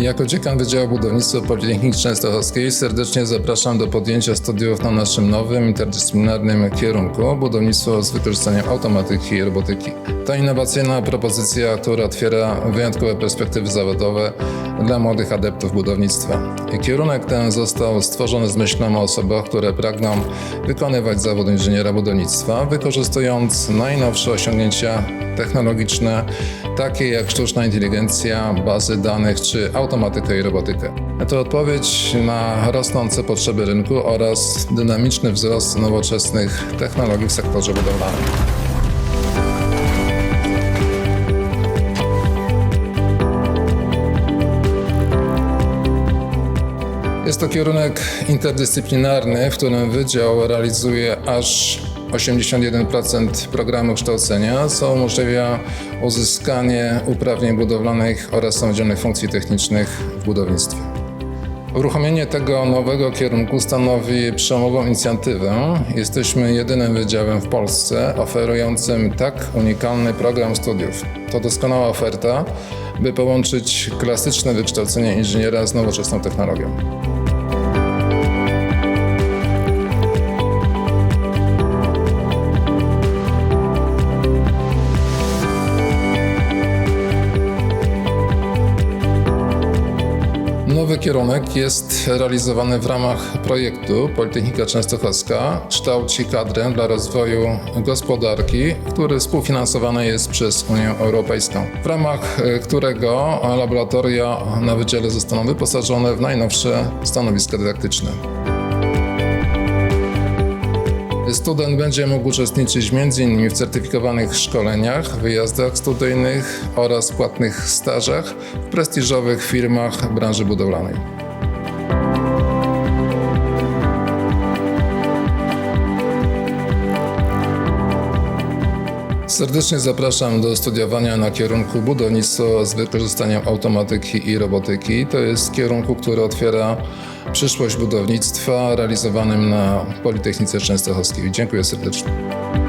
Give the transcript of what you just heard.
Jako dziekan Wydziału Budownictwa Politechniki Częstochowskiej serdecznie zapraszam do podjęcia studiów na naszym nowym interdyscyplinarnym kierunku budownictwo z wykorzystaniem automatyki i robotyki. To innowacyjna propozycja, która otwiera wyjątkowe perspektywy zawodowe dla młodych adeptów budownictwa. Kierunek ten został stworzony z myślą o osobach, które pragną wykonywać zawód inżyniera budownictwa, wykorzystując najnowsze osiągnięcia technologiczne, takie jak sztuczna inteligencja, bazy danych czy automatykę i robotykę. To odpowiedź na rosnące potrzeby rynku oraz dynamiczny wzrost nowoczesnych technologii w sektorze budowlanym. Jest to kierunek interdyscyplinarny, w którym wydział realizuje aż 81% programu kształcenia, co umożliwia uzyskanie uprawnień budowlanych oraz samodzielnych funkcji technicznych w budownictwie. Uruchomienie tego nowego kierunku stanowi przełomową inicjatywę. Jesteśmy jedynym wydziałem w Polsce oferującym tak unikalny program studiów. To doskonała oferta, by połączyć klasyczne wykształcenie inżyniera z nowoczesną technologią. Nowy kierunek jest realizowany w ramach projektu Politechnika Częstochowska kształci kadrę dla rozwoju gospodarki, który współfinansowany jest przez Unię Europejską, w ramach e, którego laboratoria na wydziale zostaną wyposażone w najnowsze stanowiska dydaktyczne. Student będzie mógł uczestniczyć m.in. w certyfikowanych szkoleniach, wyjazdach studyjnych oraz płatnych stażach w prestiżowych firmach branży budowlanej. Serdecznie zapraszam do studiowania na kierunku budownictwo z wykorzystaniem automatyki i robotyki. To jest kierunku, który otwiera przyszłość budownictwa realizowanym na Politechnice Częstochowskiej. Dziękuję serdecznie.